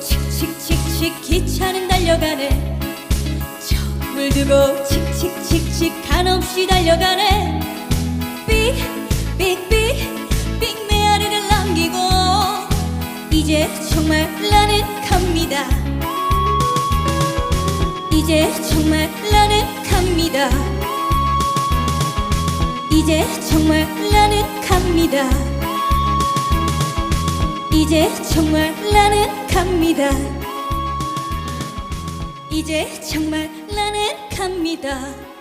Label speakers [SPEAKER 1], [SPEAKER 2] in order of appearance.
[SPEAKER 1] 칙칙칙 기차는 달려가네. 촛불 두고 칙칙칙칙 한없이 달려가네. 삑삑삑삑 메아리를 남기고 이제 정말 나는 갑니다. 이제 정말 나는 갑니다. 이제 정말 나는 갑니다 이제 정말 나는 갑니다. 이제 정말 나는 갑니다